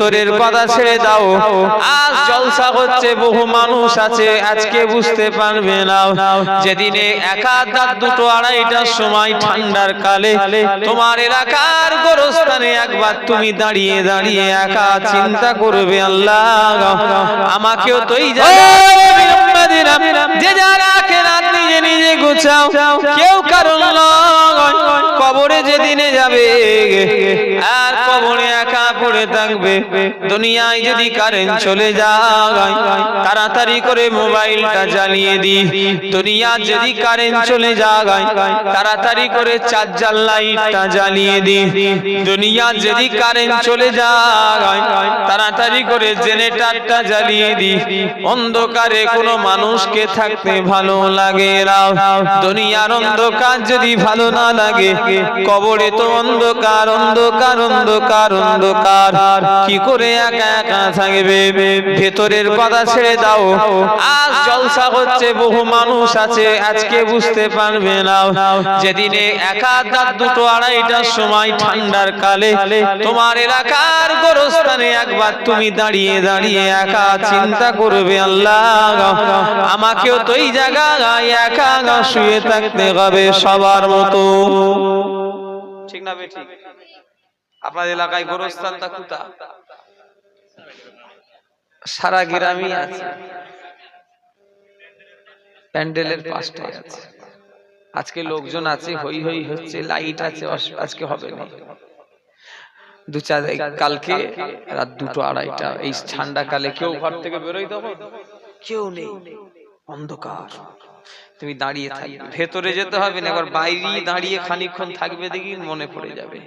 ভেতরের কথা ছেড়ে দাও। আজ জলসা হচ্ছে বহু মানুষ আছে আজকে বুঝতে পারবে না। যেদিনে একা রাত দুটো আড়াইটার সময় ঠান্ডার কালে তোমার এলাকার গোরস্থানে একবার তুমি দাঁড়িয়ে দাঁড়িয়ে একা চিন্তা করবে আল্লাহ। আমাকেও তো যে যারা নিজে নিজে গুছাও। কেউ কারণ নয় কবরে যেদিনে যাবে, আর কবরে একা পড়ে থাকবে। দুনিয়ায় যদি কারেন্ট চলে যায়, তাড়াতাড়ি করে মোবাইলটা জ্বালিয়ে দি দুনিয়া যদি কারেন্ট চলে যায়, তাড়াতাড়ি করে চার্জার লাইটটা জ্বালিয়ে দি দুনিয়া যদি কারেন্ট চলে যায়, তাড়াতাড়ি করে জেনারেটরটা জ্বালিয়ে দি অন্ধকারে কোনো মানুষকে থাকতে ভালো লাগে না। দুনিয়ার অন্ধকার যদি ভালো না লাগে, কবরে তো অন্ধকার অন্ধকার অন্ধকার অন্ধকার। কি করে একা একা থাকবে? ভেতরের কথা ছেড়ে দাও। আজ জলসা হচ্ছে, বহু মানুষ আছে, আজকে বুঝতে পারবে না। যেদিনে দুটো আড়াইটার সময় ঠান্ডার কালে, তোমার এলাকার একবার তুমি দাঁড়িয়ে দাঁড়িয়ে একা চিন্তা করবে, আল্লাহ। আমাকেও তো এই জায়গায় একা শুয়ে থাকতে হবে সবার মতো? ঠিক না ঠিক? আপনার এলাকায় গোরস্থানটা কোথা সারা গ্রামই আছে। প্যান্ডেলের আছে। আজকে লোকজন আছে, হই হই হচ্ছে, লাইট আছে আজকে হবে না। দু চার কালকে রাত দুটো আড়াইটা, এই ঠান্ডা কালে কেউ ঘর থেকে বেরোই তখন কেউ নেই। অন্ধকার। তুমি দাঁড়িয়ে থাকবে। ভেতরে যেতে হবে না এবার বাইরে দাঁড়িয়ে খানিকক্ষণ থাকবে দেখি মনে পড়ে যাবে।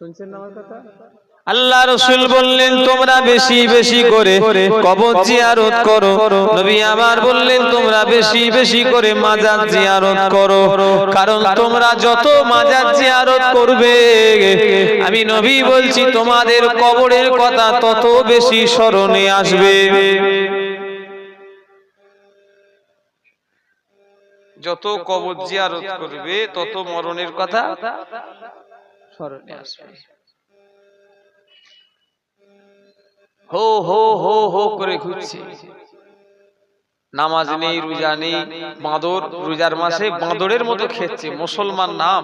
শুনছেন না আমার কথা? আল্লাহ রসুল বললেন, তোমরা বেশি বেশি করে কবর জিয়ারত করো। নবী আমার বললেন, তোমরা বেশি বেশি করে মাজার জিয়ারত করো। কারণ তোমরা যত মাজার জিয়ারত করবে, আমি নবী বলছি, তোমাদের কবরের কথা তত বেশি স্মরণে আসবে। যত কবর জিয়ারত করবে, তত মরণের কথা স্মরণে আসবে। হো হো হো হো করে ঘুরছে নামাজ নেই, রোজা নেই, বাঁদর রোজার মাসে বাঁদরের মতো খেচ্ছে, মুসলমান নাম।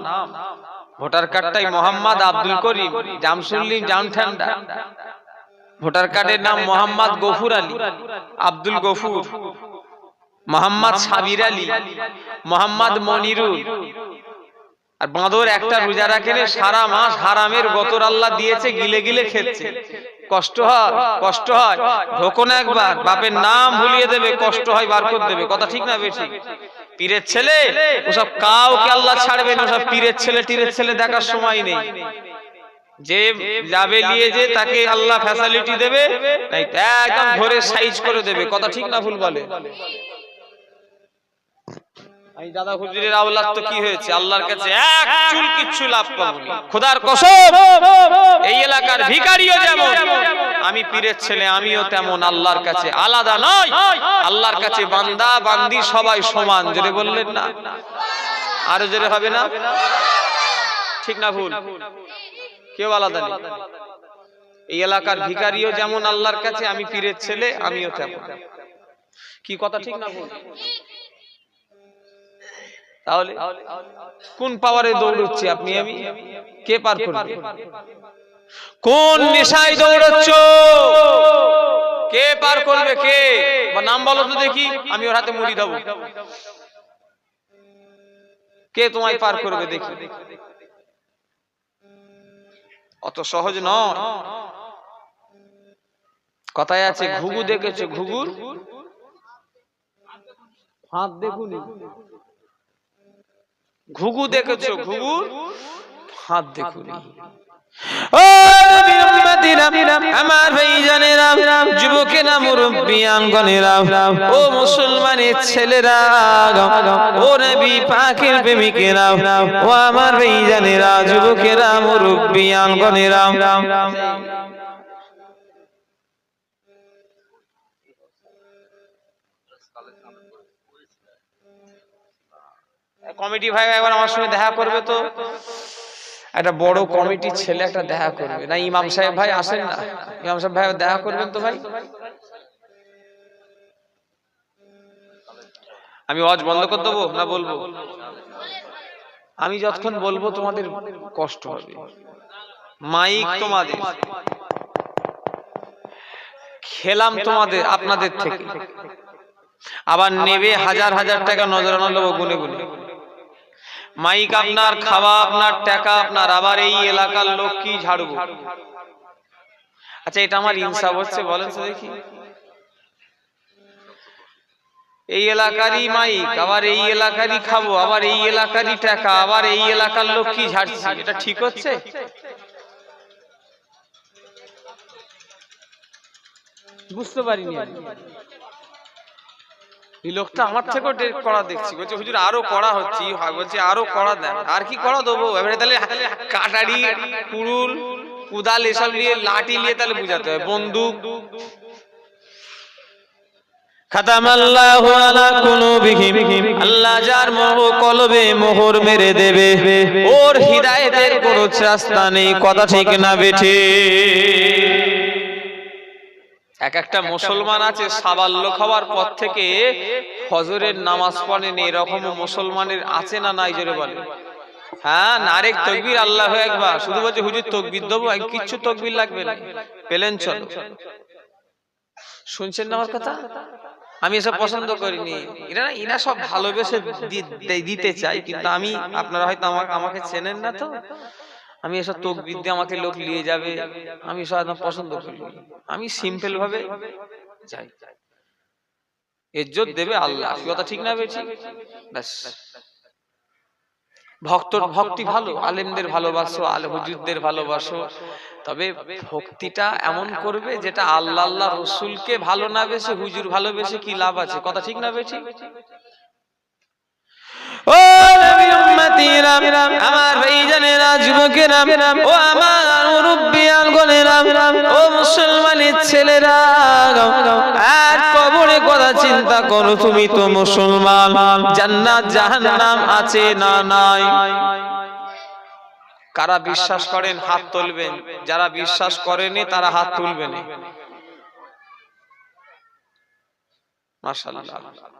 ভোটার কার্ডটাই মোহাম্মদ আব্দুল করিম জামসুল্লিম জাম ঠান্ডা। ভোটার কার্ডের নাম মোহাম্মদ গফুর আলী, আব্দুল গফুর। মোহাম্মদ সাবির আলী, মোহাম্মদ মনিরুল। আর বাঁদর একটা রোজা রাখেলে সারা মাস হারামের গতর আল্লাহ দিয়েছে গিলে গিলে খেচ্ছে। কষ্ট হয় কষ্ট হয় ঢোকো না একবার বাপের নাম ভুলিয়ে দেবে কষ্ট হয় বার করে দেবে। কথা ঠিক না বেশি পীরের ছেলে ওসব কাউকে আল্লাহ ছাড়বে না ওসব পীরের ছেলে টিরের ছেলে দেখার সময় নেই। যে যাবে নিয়ে যে তাকে আল্লাহ ফ্যাসিলিটি দেবে একদম ধরে সাইজ করে দেবে। কথা ঠিক না ভুল বলে। আমি দাদা হুজুরের আওলাদ তো কি হয়েছে? আল্লাহর কাছে এক চুল কিচ্ছু লাভ খোদার কসম এই এলাকার ভিখারিও যেমন আমি পীরের ছেলে আমিও তেমন আল্লাহর কাছে আলাদা নয়। আল্লাহর কাছে বান্দা বান্দি সবাই সমান। জোরে বললেন না? আরও জোরে হবে না? ঠিক না ভুল? কেউ আলাদা নেই। এই এলাকার ভিখারিও যেমন আল্লাহর কাছে আমি পীরের ছেলে আমিও তেমন। কি কথা ঠিক না ভুল? তাহলে কোন পাওয়ারে দৌড়চ্ছি আপনি? আমি কে পার করবে? কোন নেশায় দৌড়চ্ছ? কে পার করবে? কে? বা নাম বলো তো দেখি আমি ওর হাতে মুড়ি দেবো। কে তোমায় পার করবে দেখি। অত সহজ নয়। কথায় আছে ঘুঘু দেখেছ ঘুঘুর? হাত দেখুন। ঘুঘু দেখেছ? ঘুঘুর? হাত দেখুন। আমার ভাইজানেরা যুবকেরা মুরব্বিয়ানগণেরা ও মুসলমানের ছেলেরা ও নবী পাখির প্রেমিকেরা। ও আমার ভাইজানেরা যুবকেরা মুরব্বিয়ানগণেরা কমিটি ভাই একবার আমার সঙ্গে দেখা করবে তো। একটা বড় কমিটির ছেলে একটা দেখা করবে। না, ইমাম সাহেব ভাই আসেন না। ইমাম সাহেব ভাই দেখা করবেন তো ভাই? আমি ওয়াজ বন্ধ করে দেবো না বলব? আমি যতক্ষণ বলব তোমাদের কষ্ট হবে। মাইক তোমাদের। খেলাম তোমাদের, আপনাদের থেকে। আবার নেবে হাজার হাজার টাকা নজরানা নেব গুনে গুনে। মাইক আপনার খাওয়া আপনার টাকা আপনার আবার এই এলাকার লোক কি ঝাড়বো আচ্ছা এটা আমার ইনসাফ হচ্ছে বলেন তো দেখি। এই এলাকারই মাইক আবার এই এলাকারই খাব আবার এই এলাকারই টাকা আবার এই এলাকার লোক কি ঝাড়ছে এটা ঠিক হচ্ছে? বুঝতে পারিনি। এই লোকটা আমার থেকেও করা দেখছি। বলছে, হুজুর, আরও করা হচ্ছে হয় বলছে, আরও করা দেন। আর কি করা দেবো? এবারে তাহলে কাটারি কুড়ুল কুদাল, এসব নিয়ে লাঠি নিয়ে তাহলে বুঝাতে হবে বন্দুক। কলবে মোহর মেরে দেবে। ওর হিদায়েতের কথা ঠিক না বেঠে। এক একটা মুসলমান আছে সাবাল্য খাওয়ার পর থেকে ফজরের নামাজ পড়েন এরকম মুসলমানের আছে না নাই জোরে বলে হ্যাঁ নারেক তকবির আল্লাহ একবার শুধু বলছে হুজুর তকবির দেবো কিচ্ছু তকবির লাগবে না। পেলেন চলো। শুনছেন না আমার কথা? আমি এসব পছন্দ করিনি। এরা না এরা সব ভালোবেসে দিতে চাই কিন্তু আমি আপনারা হয়তো আমাকে আমাকে চেনেন না তো। আমি এসব তোক বিদ্যে আমাকে লোক নিয়ে যাবে আমি এসব একদম পছন্দ করি। আমি সিম্পল ভাবে যাই। ইজ্জত দেবে আল্লাহ কথা ঠিক না বেঠি? ব্যাস। ভক্তর ভক্তি ভালো আলেমদের ভালোবাসো আল হুজুরদের ভালোবাসো। তবে ভক্তিটা এমন করবে যেটা আল্লাহ আল্লাহ রসুলকে ভালো না বেশে হুজুর ভালোবেসে কি লাভ আছে? কথা ঠিক না বেঠি? ও নবী আমার ভাইজানেরা যুবকেরা ও আমার মুরব্বিয়ান গনেরা ও মুসলমানের ছেলেরা কবরে কথা চিন্তা করো তুমি তো মুসলমান, জান্নাত, জাহান্নাম আছে না নাই? কারা বিশ্বাস করেন, হাত তুলবেন, যারা বিশ্বাস করেনি, তারা হাত তুলবেন মাশাআল্লাহ।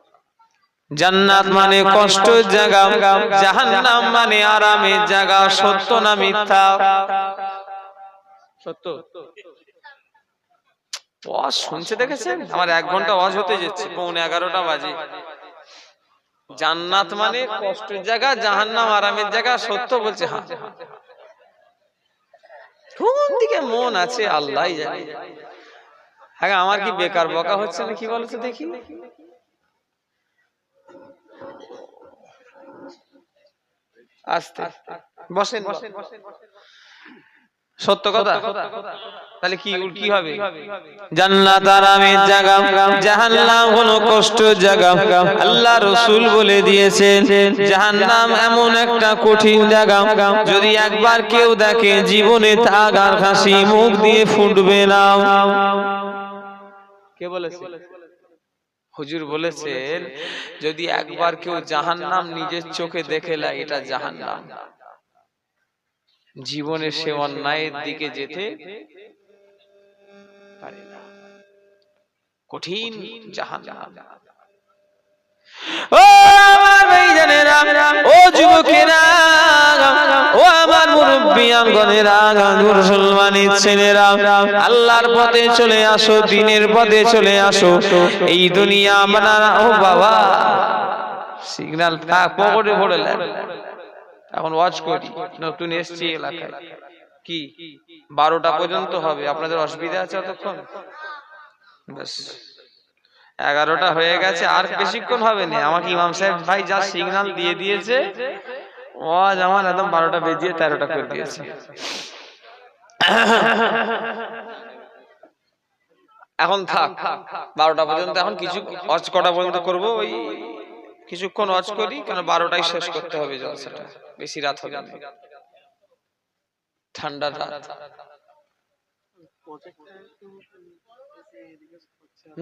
জান্নাত মানে কষ্টের জায়গা জাহান্নাম মানে আরামের জায়গা সত্য না মিথ্যা? সত্য? ওয়াজ শুনছে দেখেছেন? আমার এক ঘণ্টা ওয়াজ হতে যাচ্ছে পৌনে এগারোটা বাজে। জান্নাত মানে কষ্টের জায়গা জাহান্নাম আরামের জায়গা সত্য বলছে হ্যাঁ কোন দিকে মন আছে আল্লাহ জানে। হ্যাঁ আমার কি বেকার বকা হচ্ছে না কি বলতো দেখি। আস্তে। বসেন বসেন সত্য কথা? তাহলে কি কি হবে? জান্নাত আরামের জায়গা জাহান্নাম হলো কষ্টের জায়গা আল্লাহ রসুল বলে দিয়েছেন জাহান্নাম এমন একটা কঠিন জায়গা যদি একবার কেউ দেখে জীবনে তাগার হাসি মুখ দিয়ে ফুটবে না। কে বলেছে? হুজুর বলেছেন যদি একবার কেউ জাহান নাম নিজের চোখে দেখে লা এটা জাহান নাম জীবনে সে অন্যায়ের দিকে যেতে পারে না। কঠিন জাহান্নাম। ও আমার ভাইজানেরা ও যুবকেরা, ও আমার মুরব্বিয়ানগণেরা মুসলমানের ছেলেরা, আল্লাহর পথে চলে আসো, দিনের পথে চলে আসো, এই দুনিয়া আপনারা ও বাবা। সিগন্যাল থাক পকেটে ভরেলেন এখন ওয়াচ করি, নতুন এসছি এলাকায়। কি? বারোটা পর্যন্ত হবে, আপনাদের অসুবিধা আছে অতক্ষণ ব্যাস। এগারোটা হয়ে গেছে আর বেশিক্ষণ হবে না আমাকে ইমাম সাহেব ভাই যা সিগনাল দিয়ে দিয়েছে ওয়াজ আমার একদম বারোটা বেজিয়ে তেরোটা করে দিয়েছে। এখন থাক বারোটা পর্যন্ত এখন কিছু ওয়াজ কটা পর্যন্ত করব ওই কিছুক্ষণ ওয়াজ করি কেন বারোটায় শেষ করতে হবে জলসাটা। বেশি রাত হবে ঠান্ডা রাত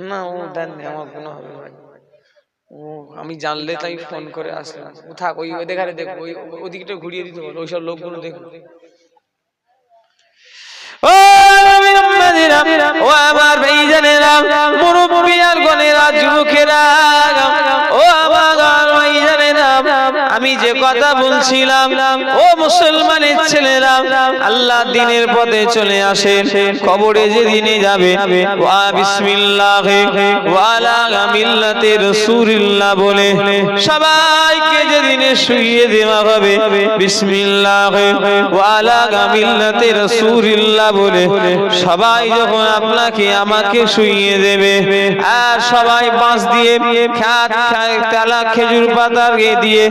না, ও দেননি, আমার কোনো হবে না ও, আমি জানলে তাই ফোন করে আসলাম। ও থাক, ওই ওদের ঘরে দেখব, ওই ওদিকটা ঘুরিয়ে দিতে বলো, ওইসব লোকগুলো দেখব। ও আমার ভাইজানেরা মুরব্বী আর গনেরা যুবকেরা ও আমার আমি যে কথা বলছিলাম ও মুসলমানের ছেলেরা আল্লাহ দিনের পথে চলে আসে কবরে যে দিনে যাবে ওয়া বিসমিল্লাহ ওয়ালা মিল্লাতে রাসূলুল্লাহ বলে সবাইকে যে দিনে শুইয়ে দেওয়া হবে বিসমিল্লাহ ওয়ালা মিল্লাতে রাসূলুল্লাহ বলে সবাই যখন আপনাকে আমাকে শুইয়ে দেবে আর সবাই বাঁশ দিয়ে খাত খায় তালা খেজুর পাতা দিয়ে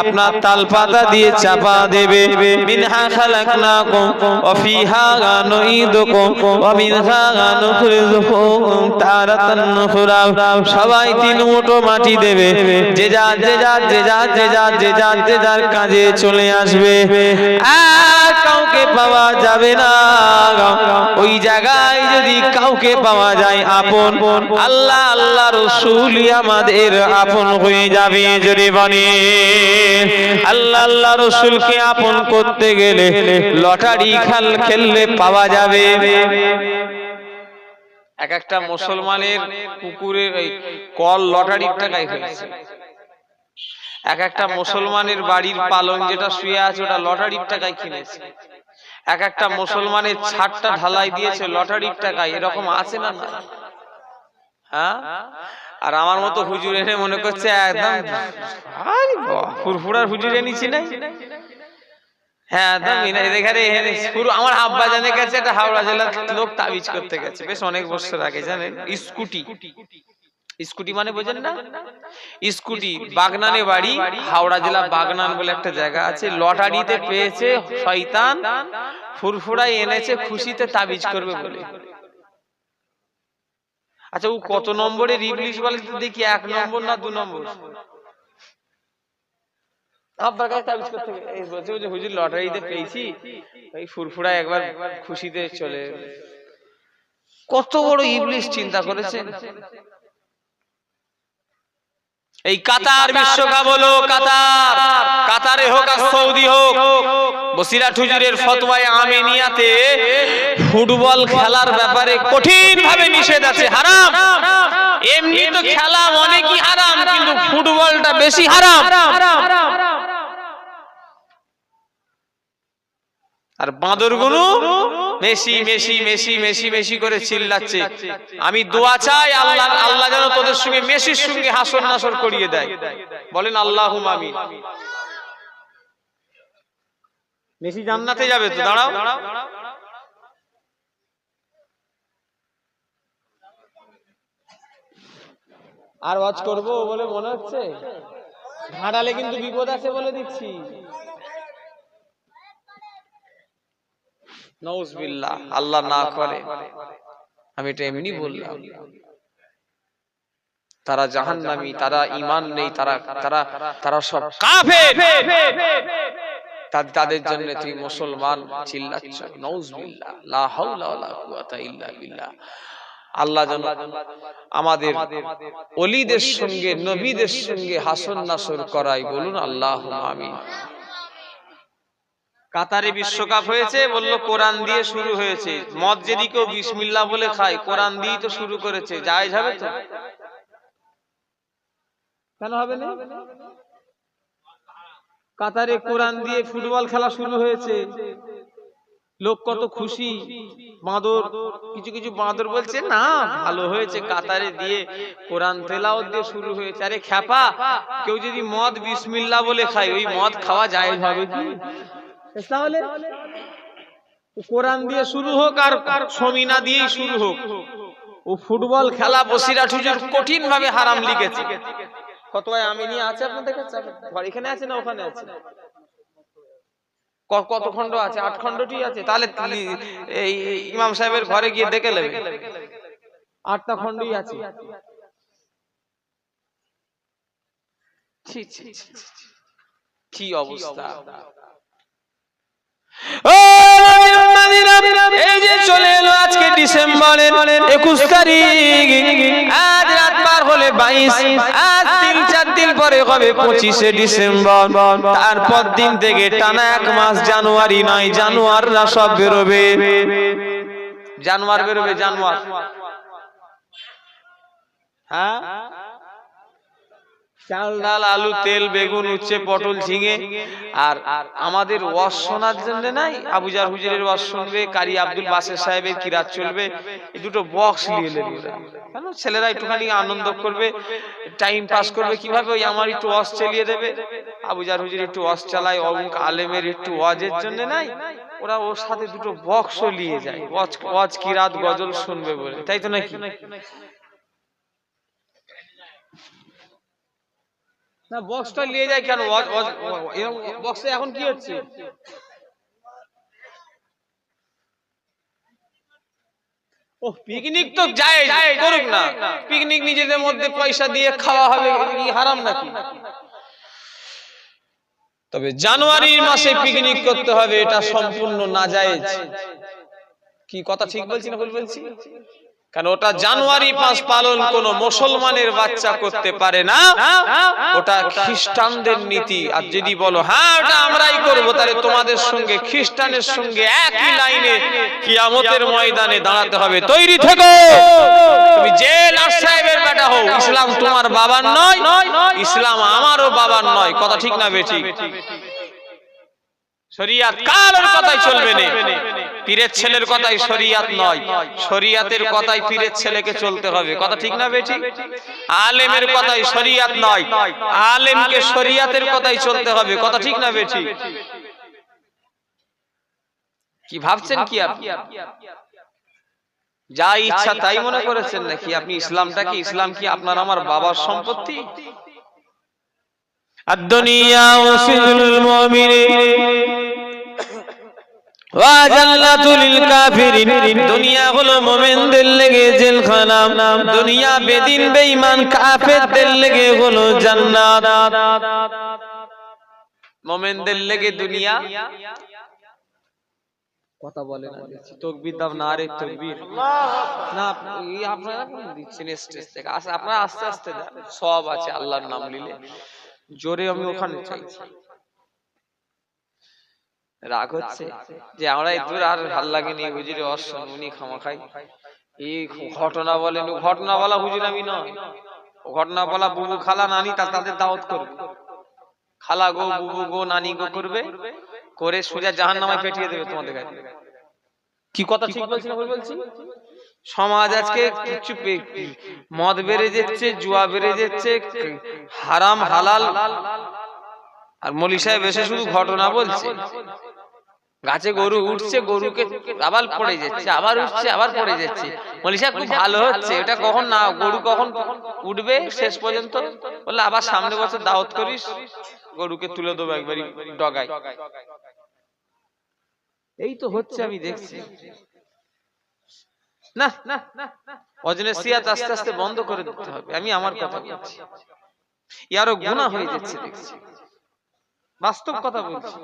আপনার তাল পাতা দিয়ে চাপা দেবে। মিনহা খালাকনাকুম, ওয়া ফিহা নুঈদুকুম ওয়া মিনহা নুখরিজুকুম তারাতান নুখরা। সবাই তিন মুঠো মাটি দেবে। যে যার যে যার যে যার যে যার যে যার যে যার কাজে চলে আসবে। আর কাউকে পাওয়া যাবে না ওই জায়গায় যদি কাউকে পাওয়া যায় আপন, আল্লাহ আল্লাহ রসুলই আমাদের আপন হয়ে যাবে যদি বনে আল্লাহ আল্লাহ রসুলকে আপন করতে গেলে লটারি খাল খেললে পাওয়া যাবে। এক একটা মুসলমানের পুকুরের এই কল লটারির টাকায় ফেলেছে। এক একটা মুসলমানের বাড়ির পালন যেটা শুয়ে আছে ওটা লটারির টাকায় কিনেছে। এক একটা মুসলমানের ছাদটা ঢালাই দিয়েছে লটারির টাকায়, এরকম আছে না হ্যাঁ? আর আমার মতো হুজুর এনে মনে করছে একদম ফুরফুরার হুজুর এনেছি না হ্যাঁ একদম এখানে এখানে আমার আব্বা জানে গেছে একটা হাওড়া জেলার লোক তাবিজ করতে গেছে। বেশ অনেক বছর আগে জানেন? স্কুটি। স্কুটি। মানে বোঝেন না? স্কুটি বাগনানে বাড়ি হাওড়া জেলা বাগনান বলে একটা জায়গা আছে। লটারিতে পেয়েছে শয়তান ফুরফুরাই এনেছে খুশিতে তাবিজ করবে বলে। আচ্ছা ও কত নম্বরের ইংলিশ বলে তো দেখি, এক নম্বর না দু নম্বর? লটারিতে পেয়েছি একবার খুশিতে চলে। কত বড় ইবলিশ চিন্তা করেছেন এই কাতার বিশ্বকাপ হলো কাতার। কাতারে। হোক আর সৌদি হোক। বসিরা ঠুজুরের ফতোয়ায় আমিনিয়াতে ফুটবল খেলার ব্যাপারে কঠিন ভাবে নিষেধ আছে। হারাম। এমনি তো খেলা অনেকই হারাম কিন্তু ফুটবলটা বেশি হারাম। আর বাঁদরগুলো Messi Messi Messi Messi Messi করে চিল্লাচ্ছে। আমি দোয়া চাই আল্লাহ আল্লাহ যেন তোদের সঙ্গে মেসির সঙ্গে হাসর নাসর করিয়ে দেয়। বলেন আল্লাহ আমি মেসি জান্নাতে যাবে তো দাঁড়াও। আর ওয়াজ করব বলে মনে হচ্ছে? ঘাড়ালে কিন্তু বিপদ আছে বলে দিচ্ছি। আল্লাহ না করে। আমি এটা এমনি বললাম। তারা জাহান্নামী, তারা ঈমান নেই, তারা তারা তারা সব তাদের জন্য তুই মুসলমান চিল্লাচ্ছ লা ওয়ালা কুওয়াতা ইল্লা বিল্লাহ। আল্লাহ যেন আমাদের অলিদের সঙ্গে, নবীদের সঙ্গে হাসন নাসর করাই বলুন আল্লাহ আমিন। কাতারে বিশ্বকাপ হয়েছে বলল কোরআন দিয়ে শুরু হয়েছে। মদ যদি কেউ বিসমিল্লাহ বলে খায়। কোরআন দিয়ে তো শুরু করেছে। যাই যাবে তো। কেন হবে না? কাতারে কোরআন দিয়ে ফুটবল খেলা শুরু হয়েছে। লোক কত খুশি। বাঁদর কিছু কিছু বাঁদর বলছে না ভালো হয়েছে কাতারে দিয়ে কোরআন তেলাও দিয়ে শুরু হয়েছে। আরে খ্যাপা কেউ যদি মদ বিসমিল্লাহ বলে খায় ওই মদ খাওয়া যায় হবে কি? তাহলে কোরআন দিয়ে শুরু হোক আর সমিনা দিয়েই শুরু হোক। ও ফুটবল খেলা বসিরা ঠুজুর কঠিন ভাবে হারাম লিখেছে। কত আমি নিয়ে আছে আপনাদের কাছে? এখানে আছে না ওখানে আছে? কত খণ্ড আছে? আট খণ্ডটি আছে? তাহলে এই ইমাম সাহেবের ঘরে গিয়ে দেখে নেবে। আটটা খণ্ডই আছে। কি অবস্থা? একুশ তারিখ। আজ রাত পার হলে বাইশ, আজ তিন, চার দিন পরে হবে পঁচিশে ডিসেম্বর। তারপর দিন থেকে টানা এক মাস জানুয়ারি নয়, জানুয়াররা সব বেরোবে। জানোয়ার বেরোবে জানোয়ার। হ্যাঁ? চাল ডাল আলু তেল বেগুন উচ্ছে পটল ঝিঙে। আর আমাদের ওয়াজ শোনার জন্য নাই আবুজার হুজুরের ওয়াজ শুনবে কারি আব্দুল বাসের সাহেবের কিরাত চলবে। এই দুটো বক্স নিয়ে নেবে। কেন? ছেলেরা একটুখানি আনন্দ করবে টাইম পাস করবে কীভাবে ওই আমার একটু ওয়াজ চালিয়ে দেবে? আবুজার হুজুর একটু ওয়াজ চালায় অমুক আলেমের একটু ওয়াজের জন্য নাই। ওরা ওর সাথে দুটো বক্সও নিয়ে যায়। ওয়াজ ওয়াজ কিরাত গজল শুনবে বলে। তাই তো নাকি? না বক্সটা নিয়ে যায় কেন? বক্সে এখন কি হচ্ছে? ও পিকনিক তো যায় করুক না। পিকনিক নিজেদের মধ্যে পয়সা দিয়ে খাওয়া হবে কি হারাম নাকি? তবে জানুয়ারির মাসে পিকনিক করতে হবে, এটা সম্পূর্ণ নাজায়েজ। কি কথা ঠিক বলছি না ভুল বলছি? কারণ ওটা জানুয়ারি পাঁচ পালন কোন মুসলমানের বাচ্চা করতে পারে না। ওটা খ্রিস্টানদের নীতি। আর যদি বলো হ্যাঁ ওটা আমরাই করব তাহলে তোমাদের সঙ্গে খ্রিস্টানের সঙ্গে একই লাইনে কিয়ামতের ময়দানে দাঁড়াতে হবে। তৈরি থেকো! তুমি যে লাট সাহেবের বেটা হও। ইসলাম তোমার বাবার নয় ইসলাম আমারও বাবার নয়। কথা ঠিক না বেঠিক শরিয়াত কারোর কথাই চলবে না। পীরের ছেলের কথাই শরিয়াত নয় শরিয়াতের কথাই পীরের ছেলেকে চলতে হবে কথা ঠিক না বেটি আলেমের কথাই শরিয়াত নয় আলেমকে শরিয়াতের কথাই চলতে হবে কথা ঠিক না বেটি কি ভাবছেন কি আপনি যা ইচ্ছা তাই মনে করেছেন নাকি আপনি ইসলামটা কি ইসলাম কি আপনার আমার বাবার সম্পত্তি الدنيا وسجن المؤمن وجنة للكافرين দুনিয়া হলো মুমিনদের লেগে জেলখানা। দুনিয়া বেদিন বেঈমান কাফেরদের লেগে হলো জান্নাত। মোমেনদের লেগে দুনিয়া। কথা বলে না দেখছি। তকবির দাও না রে তকবির। না আপনারা দিচ্ছেন স্টেজ থেকে। আপনারা আস্তে আস্তে সব আছে আল্লাহর নাম নিলে। জোরে আমি ওখানে চাইছি। রাগ হচ্ছে যে আমরা এই দূর আর ভালো লাগেনি, হুজুরে অশ্বন উনি খামা খাই এই ঘটনা বলেন ঘটনা বলা হুজুর আমি নয়। ঘটনা বলা বুবু খালা নানি তা তাদের দাওয়াত করবে। খালা গো, বুবু গো, নানি গো করবে, করে সোজা জাহান নামায় পেটিয়ে দেবে তোমাদের কাছে কি কথা ঠিক বলছি না বলছি? সমাজ আজকে কিছু মদ বেড়ে যাচ্ছে, জুয়া বেড়ে যাচ্ছে, হারাম, হালাল। আর মলি সাহেব এসে শুধু ঘটনা বলছে। গাছে গরু উঠছে গরুকে আবার পড়ে যাচ্ছে আবার উঠছে আবার পড়ে যাচ্ছে। মলি সাহেব খুব ভালো হচ্ছে এটা কখন না গরু কখন উঠবে শেষ পর্যন্ত? বললে আবার সামনে বছর দাওয়াত করিস গরুকে তুলে দেবো একবারই ডগায়। এই তো হচ্ছে আমি দেখছি। না না অজনের সিয়াত আস্তে আস্তে বন্ধ করে দিতে হবে। আমি আমার কথা বলছি। ইয়ারও গুণা হয়ে যাচ্ছে দেখছি। বাস্তব কথা বলছি।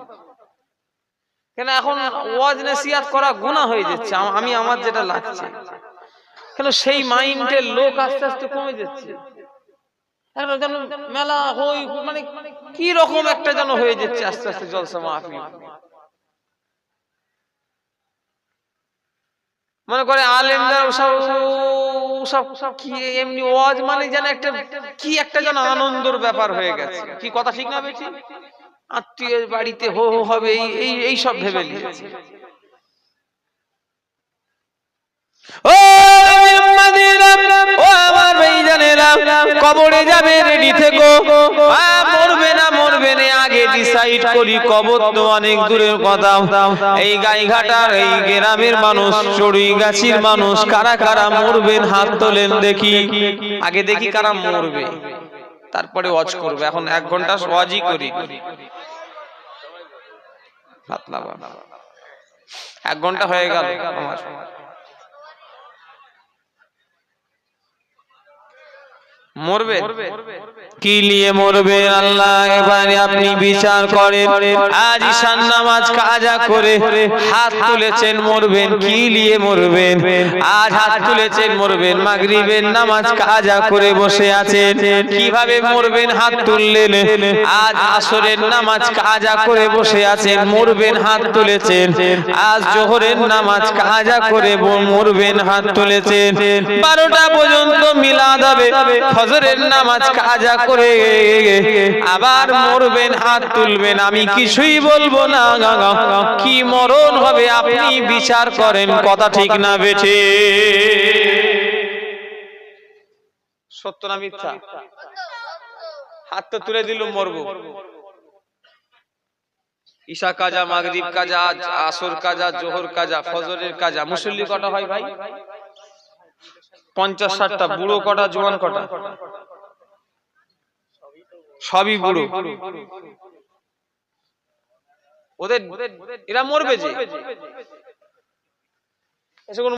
কেন এখন ওয়াজ নসিহাত করা গুনাহ হয়ে যাচ্ছে। আমি আমার যেটা লাগছে। কেন সেই মাইন্ডের লোক আস্তে আস্তে কমে যাচ্ছে। যেন মেলা হই মানে কি রকম একটা যেন হয়ে যাচ্ছে আস্তে আস্তে জলসা মাহফিল। মনে করে আলেমরা ওসব ওসব কি এমনি ওয়াজ মানে যেন একটা কি একটা যেন আনন্দর ব্যাপার হয়ে গেছে। কি কথা ঠিক না বেশি আত্মীয় বাড়িতে হো হো হবে এই এই এই সব ভেবে নিয়েছে। ও ও আমার ভাইজানেরা কবরে যাবে রেডি থেকো। মরবে না মরবে না আগে ডিসাইড করি কবর তো অনেক দূরের কথা। এই গাইঘাটার এই গ্রামের মানুষ চড়ুই গাছির মানুষ কারা কারা মরবেন হাত তোলেন দেখি। আগে দেখি কারা মরবে। তারপরে ওয়াজ করবে। এখন এক ঘণ্টা ওয়াজই করি। এক ঘণ্টা হয়ে গেল আমার। মরবে। কি মরবে আল্লাহ? এবারে আপনি বিচার করেন। আজ ঈশান নামাজ কাজা করে হাত তুলেছেন, মরবেন। কি মরবেন? আজ হাত তুলেছেন, মরবেন। মাগরিবের নামাজ কাজা করে বসে আছেন। কীভাবে মরবেন হাত তুললেন? আজ আসরের নামাজ কাজা করে বসে আছেন, মরবেন হাত তুলেছেন। আজ জোহরের নামাজ কাজা করে মরবেন হাত তুলেছেন। বারোটা পর্যন্ত মিলাদ হবে, ফজরের নামাজ কাজা করে আবার মরবেন, হাত তুলবেন, আমি কিছুই বলব না। কি মরণ হবে আপনি বিচার করেন, কথা ঠিক না বেঠে। সত্য না মিথ্যা? হাত তো তুলে দিল, মরবো। ঈশা কাজা, মাগরিব কাজা, আসর কাজা, জোহর কাজা, ফজরের কাজা, মুসল্লি কটা হয় ভাই? পঞ্চাশ ষাটটা, বুড়ো কটা, জোয়ান কটা? সবই বুড়ো ওদের এরা মরবে যে। এসে কোনো